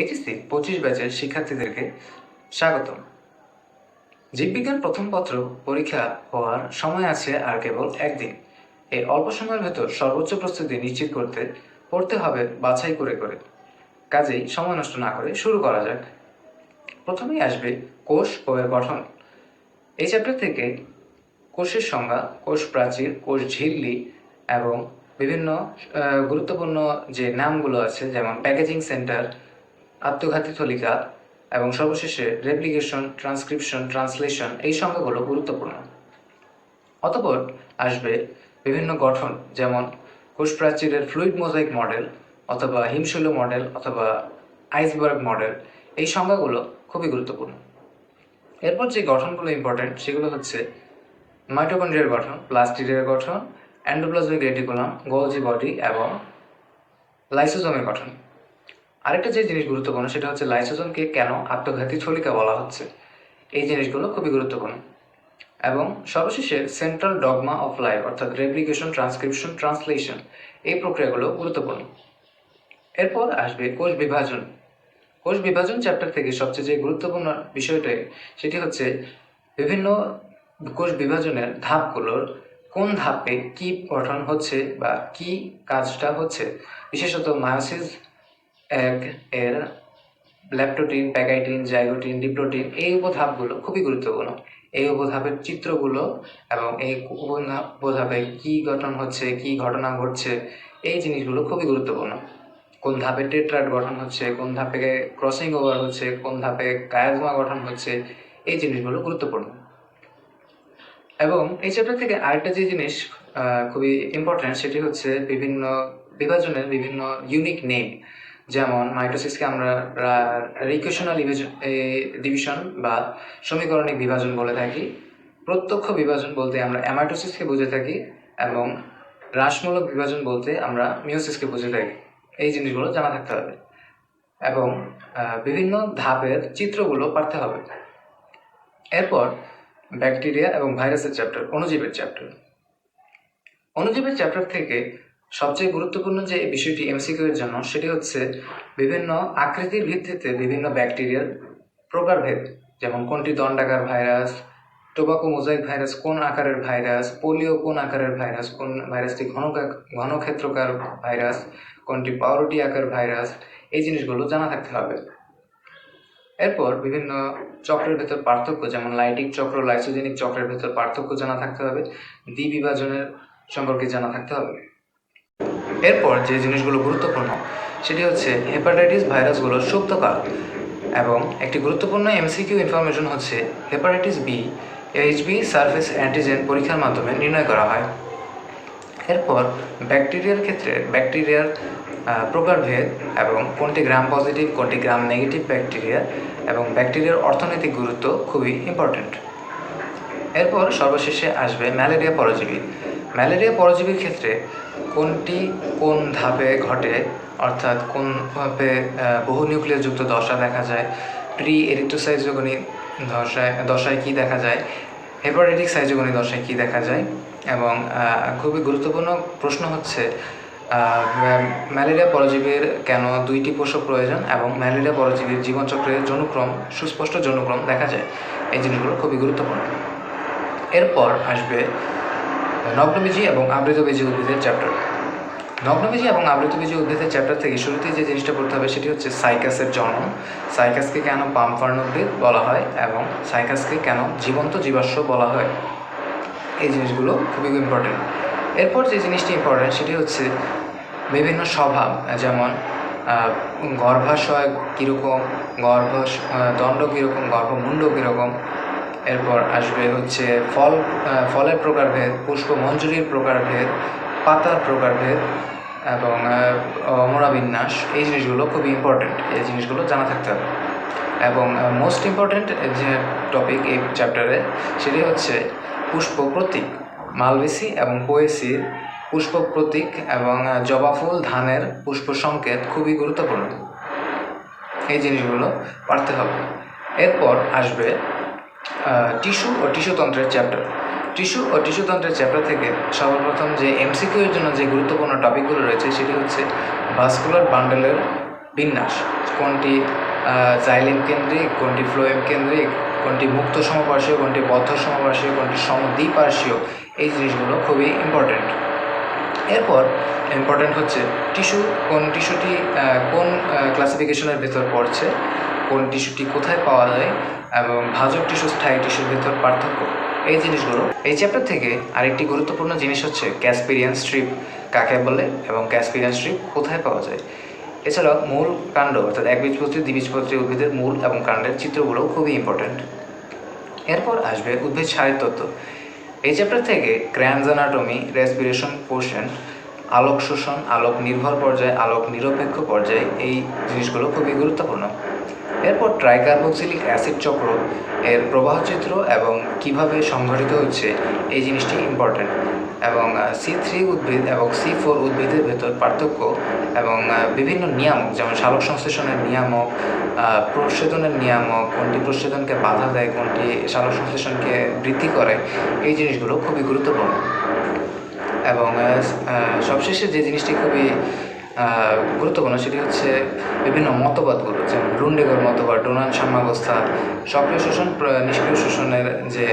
HSC পঁচিশ ব্যাচের শিক্ষার্থীদেরকে স্বাগতম। জীববিজ্ঞান প্রথম পত্র পরীক্ষা হওয়ার সময় আছে আর কেবল একদিন। এই অল্প সময়ের ভেতর সর্বোচ্চ প্রস্তুতি নিশ্চিত করতে, পড়তে হবে বাছাই করে করে। কাজেই সময় নষ্ট না করে শুরু করা যাক। প্রথমেই আসবে কোষ ও এর গঠন। এই চ্যাপ্টার থেকে কোষের সংজ্ঞা, কোষ প্রাচীর, কোষ ঝিল্লি এবং বিভিন্ন গুরুত্বপূর্ণ যে নামগুলো আছে, যেমন প্যাকেজিং সেন্টার আত্মঘাতী থলিকা এবং সর্বশেষে রেপ্লিকেশন, ট্রান্সক্রিপশন, ট্রান্সলেশন এই সংখ্যাগুলো গুরুত্বপূর্ণ। অতপর আসবে বিভিন্ন গঠন, যেমন কোষ প্রাচীরের ফ্লুইড মোজাইক মডেল অথবা হিমশৈল মডেল অথবা আইসবার্গ মডেল। এই সংখ্যাগুলো খুবই গুরুত্বপূর্ণ। এরপর যে গঠনগুলো ইম্পর্টেন্ট সেগুলো হচ্ছে মাইটোকন্ড্রিয়ার গঠন, প্লাস্টিডের গঠন, অ্যান্ডোপ্লাজমিক রেটিকুলাম গোলজি বডি এবং লাইসোজোমের গঠন। আরেকটা যে জিনিস গুরুত্বপূর্ণ, সেটা হচ্ছে লাইসোজোমকে কেন আত্মঘাতী থলিকা বলা হচ্ছে? এই জিনিসগুলো খুবই গুরুত্বপূর্ণ। এবং সর্বশেষে সেন্ট্রাল ডগমা অফ লাইফ অর্থাৎ রেপ্লিকেশন ট্রান্সক্রিপশন ট্রান্সলেশন এই প্রক্রিয়াগুলো গুরুত্বপূর্ণ। এরপর আসবে কোষ বিভাজন। কোষ বিভাজন চ্যাপ্টার থেকে সবচেয়ে যে গুরুত্বপূর্ণ বিষয়টা, সেটি হচ্ছে বিভিন্ন কোষ বিভাজনের ধাপগুলোর কোন ধাপে কি গঠন হচ্ছে বা কি কাজটা হচ্ছে, বিশেষত মায়োসিস এক এর ল্যাপটোটিন প্যাকাইটিন জাইগোটিন ডিপ্লোটিন এই উপধাপগুলো খুবই গুরুত্বপূর্ণ। এই উপধাপের চিত্রগুলো এবং এই উপধা- উপধাপে কি গঠন হচ্ছে, কি ঘটনা ঘটছে, এই জিনিসগুলো খুবই গুরুত্বপূর্ণ। কোন ধাপে টেট্রাড গঠন হচ্ছে, কোন ধাপে ক্রসিং ওভার হচ্ছে, কোন ধাপে কায়াজমা গঠন হচ্ছে, এই জিনিসগুলো গুরুত্বপূর্ণ। এবং এই চ্যাপ্টার থেকে আরেকটা যে জিনিস খুবই ইম্পর্ট্যান্ট সেটি হচ্ছে বিভিন্ন বিভাজনের বিভিন্ন ইউনিক নেম যেমন মাইটোসিসকে আমরা রিকুয়েশনাল ডিভিশন বা সমীকরণিক বিভাজন বলে থাকি। প্রত্যক্ষ বিভাজন বলতে আমরা অ্যামাইটোসিসকে বুঝে থাকি এবং হ্রাসমূলক বিভাজন বলতে আমরা মিওসিসকে বুঝে থাকি। এই জিনিসগুলো জানা থাকতে হবে। এবং বিভিন্ন ধাপের চিত্রগুলো পারতে হবে। এরপর ব্যাকটেরিয়া এবং ভাইরাসের চ্যাপ্টার অণুজীবের চ্যাপ্টার অণুজীবের চ্যাপ্টার থেকে সবচেয়ে গুরুত্বপূর্ণ যে বিষয়টি এমসিকিউ এর জন্য, সেটি হচ্ছে বিভিন্ন আকৃতির ভিত্তিতে বিভিন্ন ব্যাকটেরিয়ার প্রকারভেদ, যেমন কোনটি দণ্ডাকার ভাইরাস, টোবাকো মোজাইক ভাইরাস কোন আকারের ভাইরাস, পোলিও কোন আকারের ভাইরাস, কোন ভাইরাসটি ঘন ঘনক্ষেত্রকার ভাইরাস, কোনটি পাউরুটি আকার ভাইরাস, এই জিনিসগুলো জানা থাকতে হবে। এরপর বিভিন্ন চক্রের ভেতর পার্থক্য, যেমন লাইটিক চক্র, লাইসোজেনিক চক্রের ভেতর পার্থক্য জানা থাকতে হবে দ্বিবিভাজনের সম্পর্কে জানা থাকতে হবে। এরপর যে জিনিসগুলো গুরুত্বপূর্ণ, সেটি হচ্ছে হেপাটাইটিস ভাইরাসগুলোর সুপ্তকাল এবং একটি গুরুত্বপূর্ণ এমসিকিউ ইনফরমেশন হচ্ছে hepatitis B HB surface antigen পরীক্ষার মাধ্যমে নির্ণয় করা হয়। এরপর ব্যাকটেরিয়ার ক্ষেত্রে ব্যাকটেরিয়ার প্রকারভেদ এবং কোনটি গ্রাম পজিটিভ কোনটি গ্রাম নেগেটিভ ব্যাকটেরিয়া এবং ব্যাকটেরিয়ার অর্থনৈতিক গুরুত্ব খুবই ইম্পর্ট্যান্ট এরপর সর্বশেষে আসবে ম্যালেরিয়া পরজীবী। ম্যালেরিয়া পরজীবীর ক্ষেত্রে কোনটি কোন ধাপে ঘটে? অর্থাৎ কোনভাবে আহ, বহু নিউক্লিয়াসযুক্ত দশা দেখা যায়? প্রি এরিথ্রোসাইজোগনি দশায় দশায় কী দেখা যায়? হেপাটাইটিক সাইজোগনি দশায় কী দেখা যায়? এবং খুবই গুরুত্বপূর্ণ প্রশ্ন হচ্ছে ম্যালেরিয়া পরজীবীর কেন দুইটি পোষক প্রয়োজন এবং ম্যালেরিয়া পরজীবীর জীবনচক্রের জনুক্রম সুস্পষ্ট জনুক্রম দেখা যায়? এই জিনিসগুলো খুবই গুরুত্বপূর্ণ। এরপর আসবে নগ্নবীজি এবং আবৃতবীজি উদ্ভিদের চ্যাপ্টার নগ্নবীজি এবং আবৃতবীজি উদ্ভিদের চ্যাপ্টার থেকে শুরুতেই যে জিনিসটা পড়তে হবে সেটি হচ্ছে সাইকাসের জন্ম। সাইকাসকে কেন পামফার্ন উদ্ভিদ বলা হয় এবং সাইকাসকে কেন জীবন্ত জীবাশ্ম বলা হয়? এই জিনিসগুলো খুবই ইম্পর্টেন্ট এরপর যে জিনিসটি ইম্পর্টেন্ট সেটি হচ্ছে বিভিন্ন স্বভাব, যেমন গর্ভাশয় কীরকম গর্ভ দণ্ড কীরকম, গর্ভমুণ্ড কীরকম এরপর আসবে হচ্ছে ফল ফলের প্রকারভেদ পুষ্প মঞ্জুরির প্রকারভেদ পাতার প্রকারভেদ এবং আহ, অমরা বিন্যাস। এই জিনিসগুলো খুবই ইম্পর্টেন্ট এই জিনিসগুলো জানা থাকতে হবে। এবং মোস্ট ইম্পর্টেন্ট যে টপিক এই চ্যাপ্টারে সেটি হচ্ছে পুষ্প প্রতীক মালবেসি এবং পোয়েসির পুষ্প প্রতীক এবং জবা ফুল ধানের পুষ্প সংকেত খুবই গুরুত্বপূর্ণ। এই জিনিসগুলো পারতে হবে। এরপর আসবে টিস্যু ও টিস্যুতন্ত্রের চ্যাপ্টার টিস্যু ও টিস্যুতন্ত্রের চ্যাপ্টার থেকে সর্বপ্রথম যে এমসিকিউ এর জন্য যে গুরুত্বপূর্ণ টপিকগুলো রয়েছে, সেটি হচ্ছে ভাস্কুলার বান্ডেলের বিন্যাস। কোনটি জাইলেম কেন্দ্রিক, কোনটি ফ্লোয়েম কেন্দ্রিক, কোনটি মুক্ত সমপার্শ্বীয়, কোনটি বদ্ধ সমপার্শ্বীয়, কোনটি সমদ্বিপার্শ্বীয়, এই জিনিসগুলো খুবই ইম্পর্ট্যান্ট এরপর ইম্পর্ট্যান্ট হচ্ছে টিস্যু, কোন টিস্যুটি কোন ক্লাসিফিকেশনের ভেতর পড়ছে কোন টিস্যুটি কোথায় পাওয়া যায় এবং ভাজক টিস্যু, স্থায়ী টিস্যুর ভেতর পার্থক্য, এই জিনিসগুলো এই চ্যাপ্টার থেকে আরেকটি গুরুত্বপূর্ণ জিনিস হচ্ছে ক্যাসপিরিয়ান স্ট্রিপ কাকে বলে এবং ক্যাসপিরিয়ান স্ট্রিপ কোথায় পাওয়া যায়। এছাড়াও মূল কাণ্ড, অর্থাৎ একবীজপত্রী দ্বিবীজপত্রী উদ্ভিদের মূল এবং কাণ্ডের চিত্রগুলো খুবই ইম্পর্ট্যান্ট এরপর আসবে উদ্ভিদ সারের তত্ত্ব। এই চ্যাপ্টার থেকে ক্র্যানজ অ্যানাটমি রেসপিরেশন পোর্শন আলোক শোষণ, আলোক নির্ভর পর্যায়ে, আলোক নিরপেক্ষ পর্যায়ে, এই জিনিসগুলো খুবই গুরুত্বপূর্ণ। এরপর ট্রাইকার্বক্সিলিক অ্যাসিড চক্র এর প্রবাহ চিত্র এবং কীভাবে সংঘটিত হচ্ছে এই জিনিসটি ইম্পর্ট্যান্ট এবং সি থ্রি উদ্ভিদ এবং সি ফোর উদ্ভিদের ভেতর পার্থক্য এবং বিভিন্ন নিয়ামক যেমন সালোক সংশ্লেষণের নিয়ামক আহ, প্রচ্ছেদনের নিয়ামক কোনটি প্রচ্ছেদনকে বাধা দেয় কোনটি সালোক সংশ্লেষণকে বৃদ্ধি করে এই জিনিসগুলো খুবই গুরুত্বপূর্ণ। এবং সবশেষে যে জিনিসটি খুবই গুরুত্বপূর্ণ সেটি হচ্ছে বিভিন্ন মতবাদগুলো, যেমন রুন্ডেগর মতবাদ, ডোনান সাম্যাবস্থা, সক্রিয় শোষণ নিষ্ক্রিয় শোষণের যে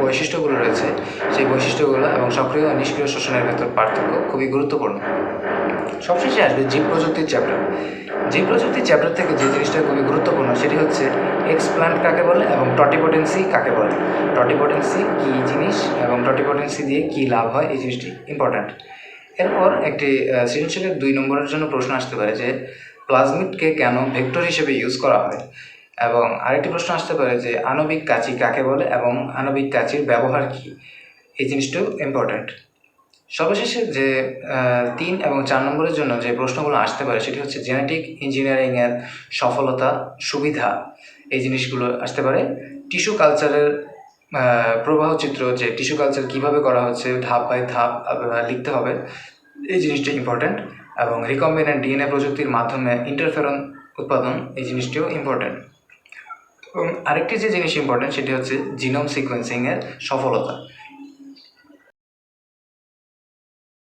বৈশিষ্ট্যগুলো রয়েছে, সেই বৈশিষ্ট্যগুলো এবং সক্রিয় ও নিষ্ক্রিয় শোষণের ভেতর পার্থক্য খুবই গুরুত্বপূর্ণ। সবশেষে আসবে জীব প্রযুক্তির চ্যাপ্টার জীব প্রযুক্তির চ্যাপ্টার থেকে যে জিনিসটা খুবই গুরুত্বপূর্ণ, সেটি হচ্ছে এক্সপ্লান্ট কাকে বলে এবং টটিপোটেন্সি কাকে বলে। টটিপোটেন্সি কী জিনিস এবং টটিপোটেন্সি দিয়ে কী লাভ হয়, এই জিনিসটি ইম্পর্ট্যান্ট এরপর একটি সৃজনশীলের দুই নম্বরের জন্য প্রশ্ন আসতে পারে যে, প্লাজমিডকে কেন ভেক্টর হিসেবে ইউজ করা হয়? এবং আরেকটি প্রশ্ন আসতে পারে যে, আণবিক কাঁচি কাকে বলে এবং আণবিক কাঁচির ব্যবহার কী? এই জিনিসটাও ইম্পর্ট্যান্ট সর্বশেষে যে তিন এবং চার নম্বরের জন্য যে প্রশ্নগুলো আসতে পারে, সেটি হচ্ছে জেনেটিক ইঞ্জিনিয়ারিংয়ের সফলতা, সুবিধা। এই জিনিসগুলো আসতে পারে। টিস্যু কালচারের প্রবাহ চিত্র যে টিস্যু কালচার কীভাবে করা হচ্ছে, ধাপ বাই ধাপ লিখতে হবে। এই জিনিসটি ইম্পর্ট্যান্ট এবং রিকম্বিনেন্ট ডিএনএ প্রযুক্তির মাধ্যমে ইন্টারফেরন উৎপাদন এই জিনিসটিও ইম্পর্ট্যান্ট এবং আরেকটি যে জিনিস ইম্পর্ট্যান্ট সেটি হচ্ছে জিনোম সিকোয়েন্সিংয়ের সফলতা।